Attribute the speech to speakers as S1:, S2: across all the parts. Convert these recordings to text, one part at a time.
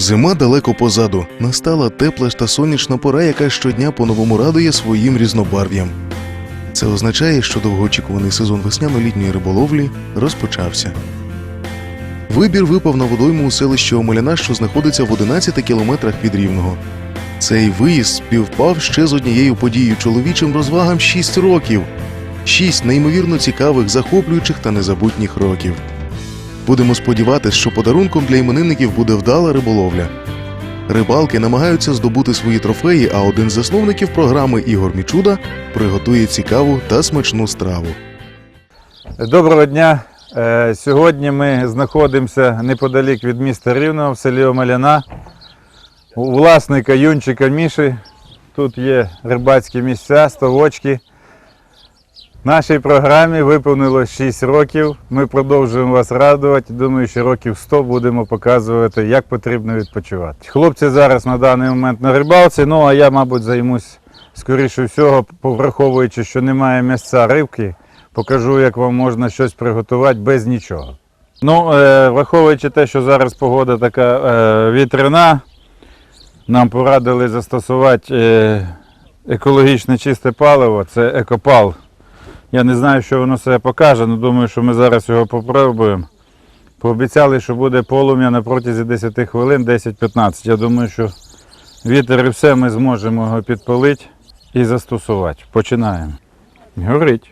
S1: Зима далеко позаду. Настала тепла та сонячна пора, яка щодня по-новому радує своїм різнобарв'ям. Це означає, що довгоочікуваний сезон весняно-літньої риболовлі розпочався. Вибір випав на водойму у селищі Омеляна, що знаходиться в 11 кілометрах від Рівного. Цей виїзд співпав ще з однією подією чоловічим розвагам 6 років. Шість неймовірно цікавих, захоплюючих та незабутніх років. Будемо сподіватися, що подарунком для іменинників буде вдала риболовля. Рибалки намагаються здобути свої трофеї, а один з засновників програми Ігор Мічуда приготує цікаву та смачну страву.
S2: Доброго дня. Е, Сьогодні ми знаходимося неподалік від міста Рівного в селі Омеляна. У власника Юнчика Міші. Тут є рибацькі місця, ставочки. Нашій програмі виповнилось 6 років. Ми продовжуємо вас радувати. Думаю, що років 100 будемо показувати, як потрібно відпочивати. Хлопці зараз на даний момент на рибалці, ну а я, мабуть, займусь скоріше всього, враховуючи, що немає місця рибки, покажу, як вам можна щось приготувати без нічого. Ну, е, враховуючи те, що зараз погода така е, вітряна, нам порадили застосувати е, екологічне чисте паливо, це екопал. Я не знаю, що воно себе покаже, але думаю, що ми зараз його попробуємо. Пообіцяли, що буде полум'я на протязі 10 хвилин, 10-15. Я думаю, що вітер і все ми зможемо його підпалити і застосувати. Починаємо. Горить.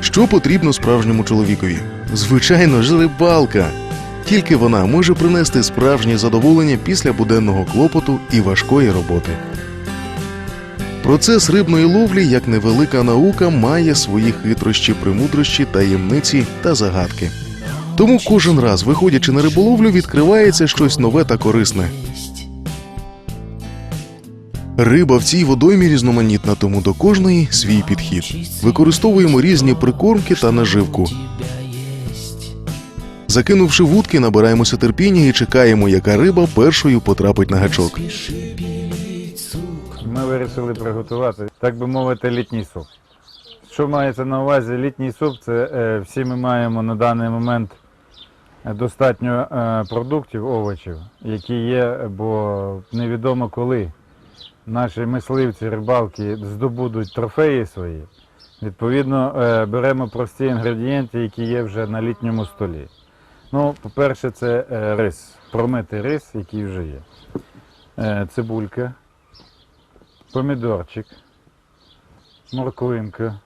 S1: Що потрібно справжньому чоловікові? Звичайно ж, рибалка. Тільки вона може принести справжнє задоволення після буденного клопоту і важкої роботи. Процес рибної ловлі, як невелика наука, має свої хитрощі, примудрощі, таємниці та загадки. Тому кожен раз, виходячи на риболовлю, відкривається щось нове та корисне. Риба в цій водоймі різноманітна, тому до кожної свій підхід. Використовуємо різні прикормки та наживку. Закинувши вудки, набираємося терпіння і чекаємо, яка риба першою потрапить на гачок.
S2: Ми вирішили приготувати, так би мовити, літній суп. Що мається на увазі літній суп? Це е, всі ми маємо на даний момент е, достатньо е, продуктів, овочів, які є, бо невідомо коли наші мисливці, рибалки здобудуть трофеї свої. Відповідно, е, беремо прості інгредієнти, які є вже на літньому столі. Ну, по-перше, це е, рис, промитий рис, який вже є. Е, Цибулька, помідорчик, морквинка,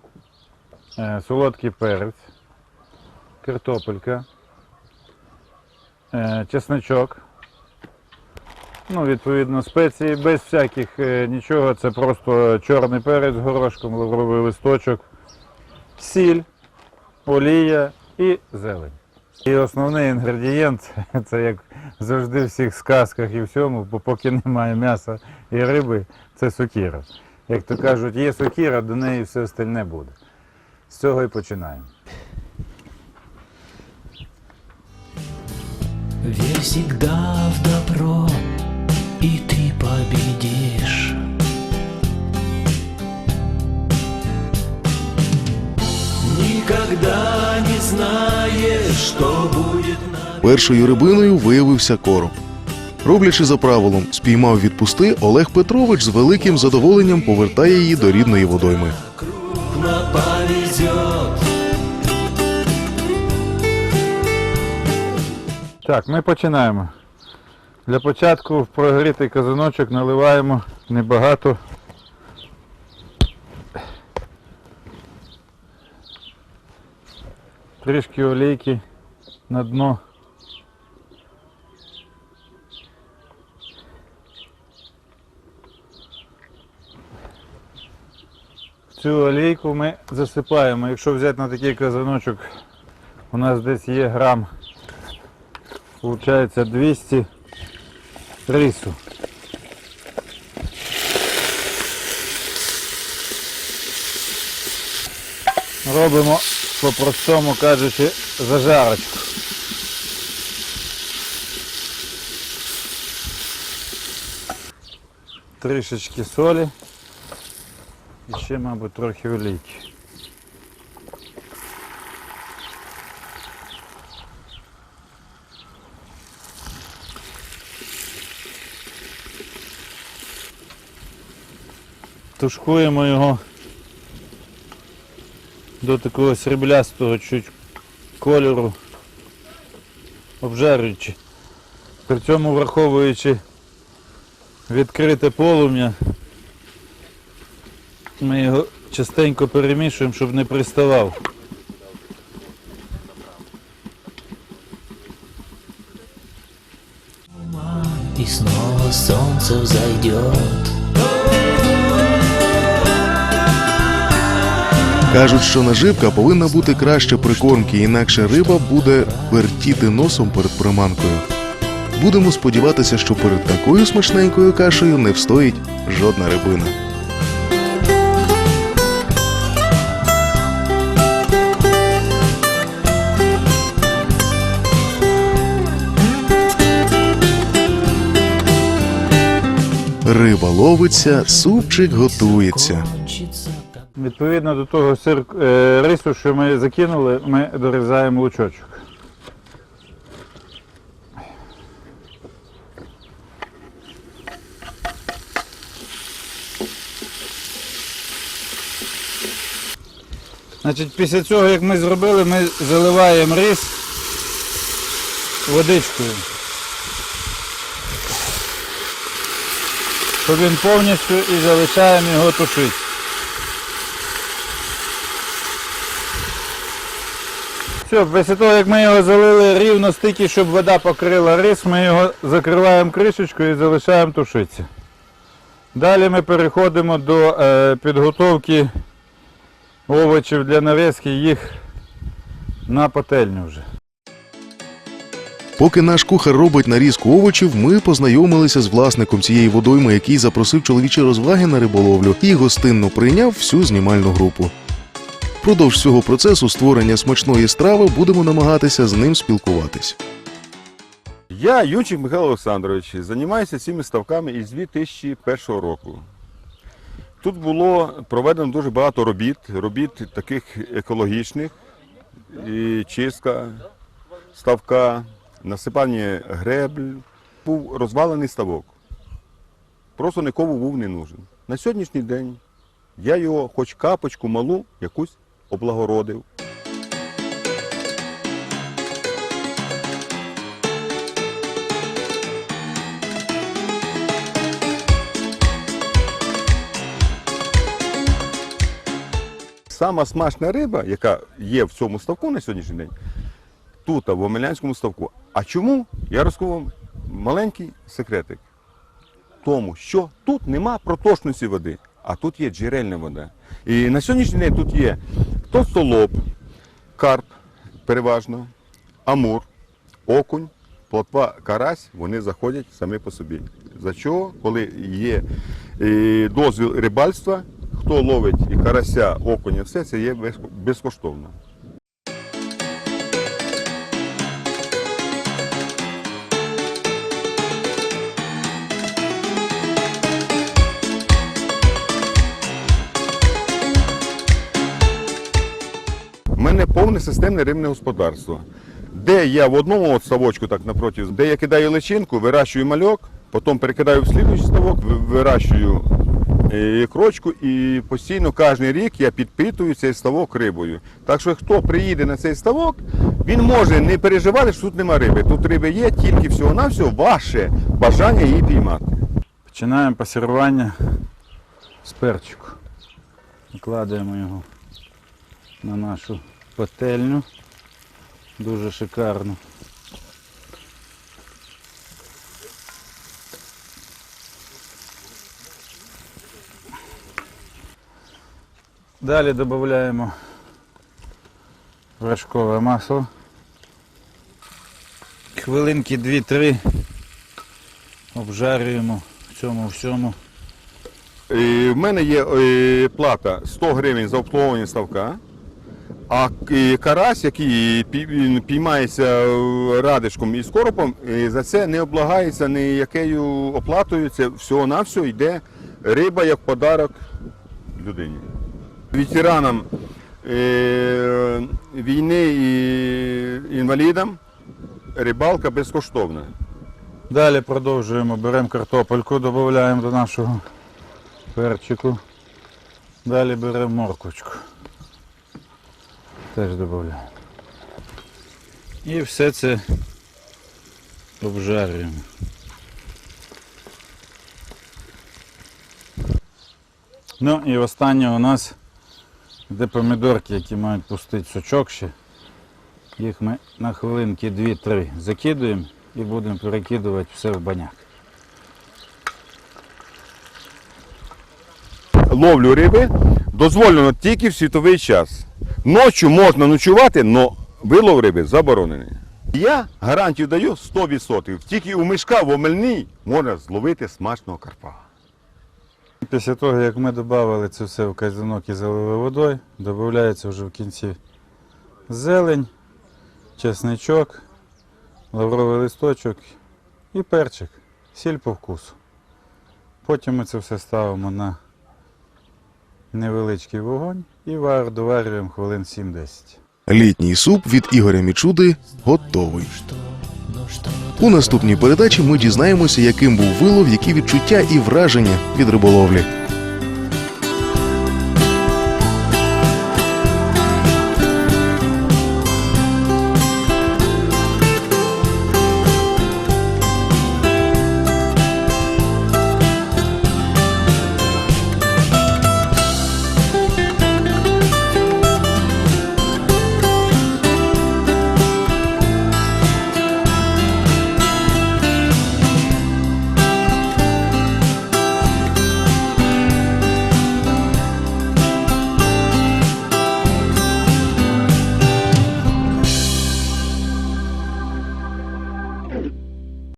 S2: е, солодкий перець, картопелька, чесночок. Ну, відповідно, спеції без всяких нічого, це просто чорний перець з горошком, лавровий листочок, сіль, олія і зелень. І основний інгредієнт це як завжди в всіх сказках і всьому, бо поки немає м'яса і риби, це сокіра. Як то кажуть, є сокіра, до неї все остальне буде. З цього і починаємо.
S3: Верь всегда в добро, и ты победишь. Не знаешь, что будет на
S1: Першою рибиною виявився короб. Роблячи за правилом, спіймав відпусти, Олег Петрович з великим задоволенням повертає її до рідної водойми.
S2: Так, ми починаємо. Для початку в прогрітий казаночок наливаємо небагато. Трішки олійки на дно. Цю олійку ми засипаємо. Якщо взяти на такий казаночок, у нас десь є грам Получается 200 рису. Робимо по-простому кажучи, зажарочку. Трішечки солі і ще, мабуть, трохи олійки. Тушкуємо його до такого сріблястого чуть кольору, обжарюючи. При цьому враховуючи відкрите полум'я, ми його частенько перемішуємо, щоб не приставав.
S3: И снова солнце взойдет
S1: Кажуть, що наживка повинна бути краще прикормки, інакше риба буде вертіти носом перед приманкою. Будемо сподіватися, що перед такою смачненькою кашею не встоїть жодна рибина. Риба ловиться, супчик готується.
S2: Відповідно до того сир, е, рису, що ми закинули, ми дорізаємо лучочок. Значить, після цього, як ми зробили, ми заливаємо рис водичкою. Щоб він повністю і залишаємо його тушити. Все, після того, як ми його залили рівно стільки, щоб вода покрила рис, ми його закриваємо кришечкою і залишаємо тушитися. Далі ми переходимо до е, підготовки овочів для нарізки їх на пательню вже.
S1: Поки наш кухар робить нарізку овочів, ми познайомилися з власником цієї водойми, який запросив чоловічі розваги на риболовлю і гостинно прийняв всю знімальну групу. Впродовж цього процесу створення смачної страви будемо намагатися з ним спілкуватись.
S4: Я Юнчик Михайло Олександрович, займаюся цими ставками із 2001 року. Тут було проведено дуже багато робіт, робіт таких екологічних, і чистка ставка, насипання гребль. Був розвалений ставок. Просто нікому був не нужен. На сьогоднішній день я його хоч капочку малу якусь облагородив. Сама смачна риба, яка є в цьому ставку на сьогоднішній день, тут, в Омелянському ставку. А чому? Я розкажу вам маленький секретик. Тому що тут нема проточності води, а тут є джерельна вода. І на сьогоднішній день тут є товстолоб, карп переважно, амур, окунь, плотва, карась, вони заходять самі по собі. За чого, коли є е, дозвіл рибальства, хто ловить і карася, окуня, все це є безкоштовно. Повне системне рибне господарство. Де я в одному от ставочку, так напроти, де я кидаю личинку, вирощую мальок, потім перекидаю в слідуючий ставок, ви- вирощую е, крочку і постійно кожен рік я підпитую цей ставок рибою. Так що хто приїде на цей ставок, він може не переживати, що тут нема риби. Тут риби є, тільки всього-навсього ваше бажання її піймати.
S2: Починаємо пасірування з перчику. Викладаємо його на нашу пательню. Дуже шикарно. Далі додаємо вершкове масло. Хвилинки 2-3 обжарюємо в цьому всьому.
S4: Е, В мене є е, плата 100 гривень за обслуговування ставка, а карась, який піймається радишком і скоропом, за це не облагається ніякою оплатою. Це всього-навсього йде риба як подарок людині. Ветеранам е, війни і інвалідам рибалка безкоштовна.
S2: Далі продовжуємо, беремо картопельку, додаємо до нашого перчику. Далі беремо морквочку. Теж додаємо. І все це обжарюємо. Ну і останнє у нас де помідорки, які мають пустити сучок ще. Їх ми на хвилинки 2-3 закидуємо і будемо перекидувати все в баняк.
S4: Ловлю риби дозволено тільки в світовий час. Ночі можна ночувати, але вилов риби заборонений. Я гарантію даю 100%. Тільки у мішка в омельній можна зловити смачного карпа.
S2: Після того, як ми додали це все в казанок і залили водою, додається вже в кінці зелень, чесничок, лавровий листочок і перчик, сіль по вкусу. Потім ми це все ставимо на невеличкий вогонь і вар- доварюємо хвилин 7-10.
S1: Літній суп від Ігоря Мічуди готовий. У наступній передачі ми дізнаємося, яким був вилов, які відчуття і враження від риболовлі.